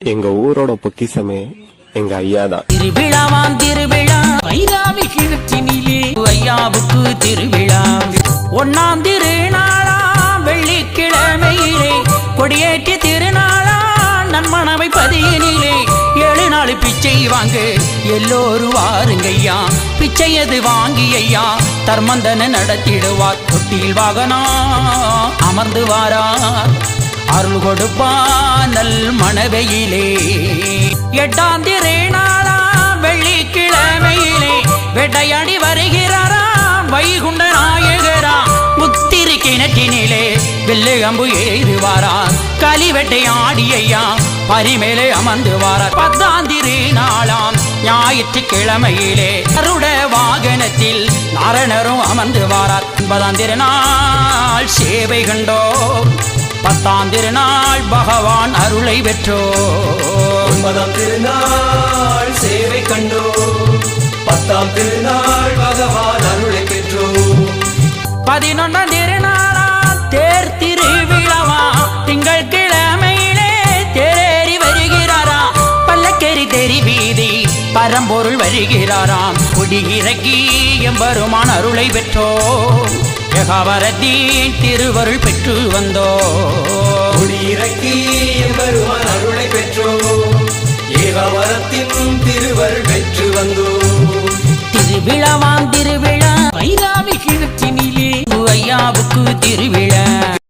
எங்க ஊரோட பொக்கிசமே எங்க ஐயா தான் திருவிழாவாம் திருவிழா. வைராமி கிணற்றினிலே ஐயாவுக்கு திருவிழா. ஒன்னாம் திருநாளா வெள்ளிக்கிழமையிலே கொடியேற்றி திருநாளா நன்மனவை பதியினிலே. ஏழு நாள் பிச்சை வாங்க எல்லோரும் வாருங்க ஐயா பிச்சை அது வாங்கி ஐயா தர்மந்தன நடத்திடுவார். தொட்டில் வாகனா அமர்ந்து வாரார் அருள் கொடுப்பானல் நல் மணவையிலே. எட்டாம் திருநாளா வெள்ளிக்கிழமையிலே. வேட்டையாடி வருகிறாரா வைகுண்ட நாயகரா. முத்திரி கிணற்றினிலே வெள்ளை அம்பு ஏறுவாரா. களி வெட்டையாடி பரிமேலே அமர்ந்து வாரார் பத்தாம் திருநாளாம் ஞாயிற்றுக்கிழமையிலே அருட வாகனத்தில் நாரணரும் அமர்ந்து வாரார் ஒன்பதாம் திருநாள் சேவை கண்டோம். பத்தாம் திருநாள் பகவான் அருளை பெற்றோ ஒன்பதாம் திருநாள் சேவை கண்டோ பத்தாம் திருநாள் பகவான் அருளை பெற்றோ பதினொன்றாம் பரம்பொருள் வருகிறாராம். குடி இறக்கி எம்பெருமான் அருளை பெற்றோ யகாவரத்தின் திருவருள் பெற்று வந்தோ குடியிறக்கி எம்பெருமான் அருளை பெற்றோ ஏகாவரத்தின் திருவருள் பெற்று வந்தோ திருவிழாவாம் திருவிழா. வைராமி கிணற்றினிலே ஐயாவுக்கு திருவிழா